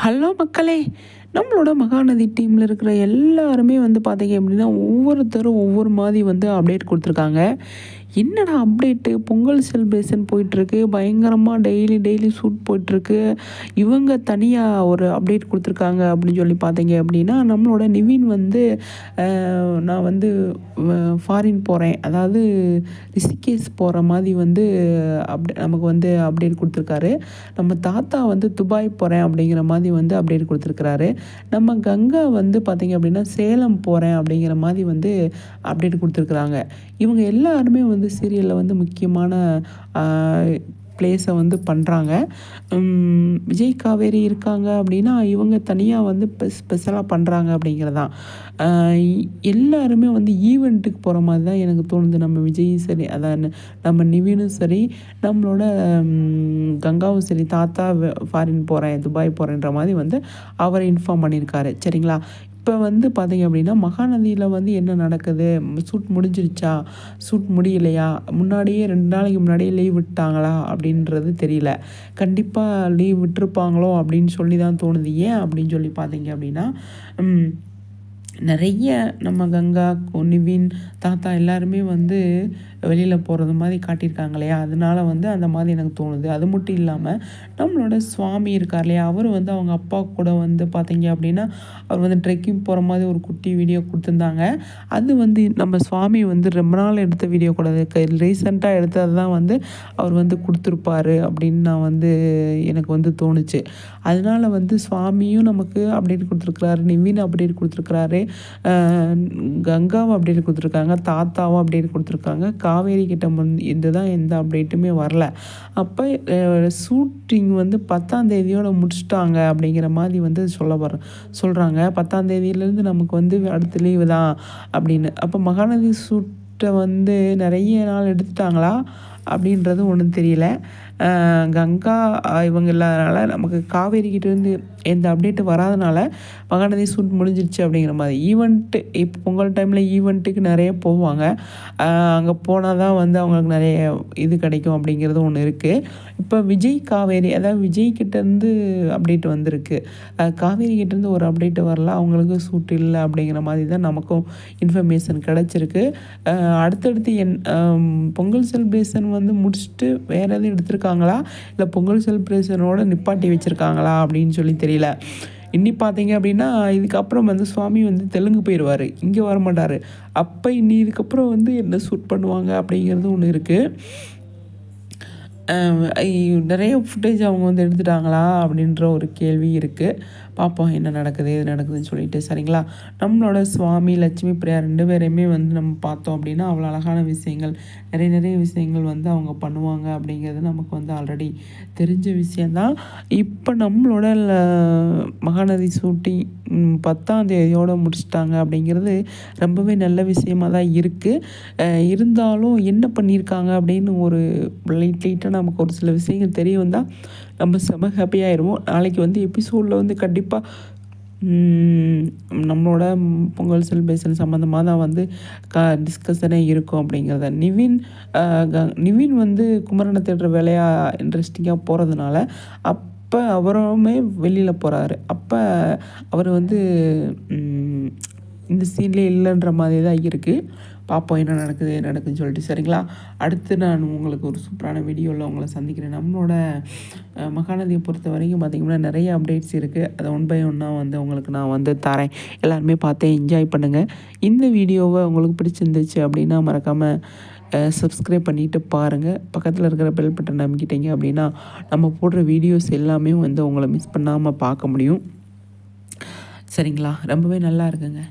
Hello மக்களே நம்மளோட மகாநதி டீமில் இருக்கிற எல்லாருமே வந்து பார்த்தீங்க அப்படின்னா ஒவ்வொருத்தரும் ஒவ்வொரு மாதிரி வந்து அப்டேட் கொடுத்துருக்காங்க. என்னடா அப்டேட்டு பொங்கல் செலிப்ரேஷன் போயிட்டுருக்கு. பயங்கரமாக டெய்லி டெய்லி ஷூட் போயிட்டுருக்கு. இவங்க தனியாக ஒரு அப்டேட் கொடுத்துருக்காங்க அப்படின்னு சொல்லி பார்த்தீங்க அப்படின்னா நம்மளோட நிவின் வந்து நான் வந்து ஃபாரின் போகிறேன் அதாவது ரிஷிகேஷ் போகிற மாதிரி வந்து அப்டே நமக்கு வந்து அப்டேட் கொடுத்துருக்காரு. நம்ம தாத்தா வந்து துபாய் போகிறேன் அப்படிங்கிற மாதிரி வந்து அப்டேட் கொடுத்துருக்குறாரு. நம்ம கங்கா வந்து பார்த்திங்க அப்படின்னா சேலம் போகிறேன் அப்படிங்கிற மாதிரி வந்து அப்டேட் கொடுத்துருக்குறாங்க. இவங்க எல்லாருமே வந்து சீரியலில் வந்து முக்கியமான ப்ளேஸை வந்து பண்ணுறாங்க விஜய் காவேரி இருக்காங்க அப்படின்னா இவங்க தனியாக வந்து ஸ்பெஷலாக பண்ணுறாங்க அப்படிங்கிறதான் எல்லாருமே வந்து ஈவெண்ட்டுக்கு போகிற மாதிரி தான் எனக்கு தோணுது. நம்ம விஜயும் சரி அதான் நம்ம நிவினும் சரி நம்மளோட கங்காவும் சரி தாத்தா ஃபாரின் போகிறேன் துபாய் போகிறேன்ற மாதிரி வந்து அவர் இன்ஃபார்ம் பண்ணியிருக்காரு. சரிங்களா? இப்போ வந்து பார்த்திங்க அப்படின்னா மகாநதியில் வந்து என்ன நடக்குது? சூட் முடிஞ்சிருச்சா? சூட் முடியலையா? முன்னாடியே ரெண்டு நாளைக்கு முன்னாடியே லீவ் விட்டாங்களா? அப்படின்றது தெரியல. கண்டிப்பாக லீவ் விட்டுருப்பாங்களோ அப்படின்னு சொல்லி தான் தோணுது. ஏன் அப்படின்னு சொல்லி பார்த்தீங்க அப்படின்னா நிறைய நம்ம கங்கா நிவின் தாத்தா எல்லாருமே வந்து வெளியில் போகிறது மாதிரி காட்டியிருக்காங்க இல்லையா அதனால வந்து அந்த மாதிரி எனக்கு தோணுது. அது மட்டும் இல்லாமல் நம்மளோட சுவாமி இருக்கார் இல்லையா அவர் வந்து அவங்க அப்பா கூட வந்து பார்த்தீங்க அப்படின்னா அவர் வந்து ட்ரெக்கிங் போகிற மாதிரி ஒரு குட்டி வீடியோ கொடுத்துருந்தாங்க. அது வந்து நம்ம சுவாமி வந்து ரொம்ப நாள் எடுத்த வீடியோ கூட ரீசெண்டாக எடுத்தது தான் வந்து அவர் வந்து கொடுத்துருப்பாரு அப்படின்னு நான் வந்து எனக்கு வந்து தோணுச்சு. அதனால் வந்து சுவாமியும் நமக்கு அப்டேட் கொடுத்துருக்குறாரு நிவின் அப்டேட் கொடுத்துருக்குறாரு. கங்காவும் அப்டேட் கொடுத்துருக்காங்க தாத்தாவும் அப்டேட் கொடுத்துருக்காங்க. காவேரி கிட்ட வந்து இதுதான் எந்த அப்டேட்டுமே வரல. அப்போ ஷூட்டிங் வந்து பத்தாம் தேதியோடு முடிச்சிட்டாங்க அப்படிங்கிற மாதிரி வந்து சொல்ல வர சொல்கிறாங்க பத்தாம் தேதியிலேருந்து நமக்கு வந்து அடுத்த லீவு தான் அப்படின்னு. அப்போ மகாநதி ஷூட்டை வந்து நிறைய நாள் எடுத்துட்டாங்களா அப்படின்றது ஒன்றும் தெரியல. கங்கா இவங்க இல்லாதனால நமக்கு காவேரி கிட்டேருந்து எந்த அப்டேட்டு வராதனால மகாநதி சூட் முடிஞ்சிருச்சு அப்படிங்கிற மாதிரி. ஈவெண்ட்டு இப்போ பொங்கல் டைமில் ஈவெண்ட்டுக்கு நிறைய போவாங்க. அங்கே போனால் தான் வந்து அவங்களுக்கு நிறைய இது கிடைக்கும் அப்படிங்கிறது ஒன்று இருக்குது இப்போ விஜய் காவேரி அதாவது விஜய் கிட்டேருந்து அப்டேட் வந்திருக்கு. காவேரி கிட்டேருந்து ஒரு அப்டேட் வரல. அவங்களுக்கு சூட் இல்லை அப்படிங்கிற மாதிரி தான் நமக்கும் இன்ஃபர்மேஷன் கிடச்சிருக்கு. அடுத்தடுத்து என் பொங்கல் செலிப்ரேஷன் வந்து முடிச்சுட்டு வேறு எதுவும் எடுத்திருக்காங்களா? இல்லை பொங்கல் செலிப்ரேஷனோட நிப்பாட்டி வச்சுருக்காங்களா? அப்படின்னு சொல்லி தெரியும் தெரியல. இன்னி பார்த்தீங்க அப்படின்னா இதுக்கப்புறம் வந்து சுவாமி வந்து தெலுங்கு போயிடுவார் இங்கே வர மாட்டார் அப்போ இன்னி இதுக்கப்புறம் வந்து என்ன ஷூட் பண்ணுவாங்க அப்படிங்கிறது ஒன்று இருக்குது நிறைய ஃபுட்டேஜ் அவங்க வந்து எடுத்துட்டாங்களா அப்படின்ற ஒரு கேள்வி இருக்குது பார்ப்போம் என்ன நடக்குது எது நடக்குதுன்னு சொல்லிட்டு. சரிங்களா? நம்மளோட சுவாமி லட்சுமி பிரியா ரெண்டு பேரையுமே வந்து நம்ம பார்த்தோம் அப்படின்னா அவ்வளோ அழகான விஷயங்கள் நிறைய நிறைய விஷயங்கள் வந்து அவங்க பண்ணுவாங்க அப்படிங்கிறது நமக்கு வந்து ஆல்ரெடி தெரிஞ்ச விஷயந்தான் இப்போ நம்மளோட மகாநதி ஷூட்டிங் பத்தாம் தேதியோடு முடிச்சிட்டாங்க அப்படிங்கிறது ரொம்பவே நல்ல விஷயமாக தான் இருக்குது இருந்தாலும் என்ன பண்ணியிருக்காங்க அப்படின்னு ஒரு லைட் லைட்டாக நமக்கு ஒரு சில விஷயங்கள் தெரிய வந்தால் நம்ம செம ஹாப்பியாகிடுவோம் நாளைக்கு வந்து எபிசோடில் வந்து கண்டிப்பாக நம்மளோட பொங்கல் செலிப்ரேஷன் சம்மந்தமாக தான் வந்து க டிஸ்கஷனே இருக்கும் அப்படிங்கிறத. நிவின் நிவின் வந்து குமரனை தேடுற வேலையாக இன்ட்ரெஸ்டிங்காக போகிறதுனால அப் அப்போ அவருமே வெளியில் போகிறாரு அப்போ அவர் வந்து இந்த சீன்லேயே இல்லைன்ற மாதிரி தான் இருக்குது பார்ப்போம் என்ன நடக்குது நடக்குதுன்னு சொல்லிட்டு. சரிங்களா? அடுத்து நான் உங்களுக்கு ஒரு சூப்பரான வீடியோவில் உங்களை சந்திக்கிறேன். நம்மளோட மகாநதியை பொறுத்த வரைக்கும் பார்த்திங்கன்னா நிறைய அப்டேட்ஸ் இருக்குது அதை ஒன் பை ஒன்னாக வந்து உங்களுக்கு நான் வந்து தரேன். எல்லாருமே பார்த்து என்ஜாய் பண்ணுங்கள் இந்த வீடியோவை உங்களுக்கு பிடிச்சிருந்துச்சு அப்படின்னா மறக்காமல் சப்ஸ்கிரைப் பண்ணிவிட்டு பாருங்கள் பக்கத்தில் இருக்கிற பெல் பட்டன் அமைக்கிட்டீங்க அப்படின்னா நம்ம போடுற வீடியோஸ் எல்லாமே வந்து உங்களை மிஸ் பண்ணாமல் பார்க்க முடியும். சரிங்களா? ரொம்பவே நல்லா இருக்குங்க.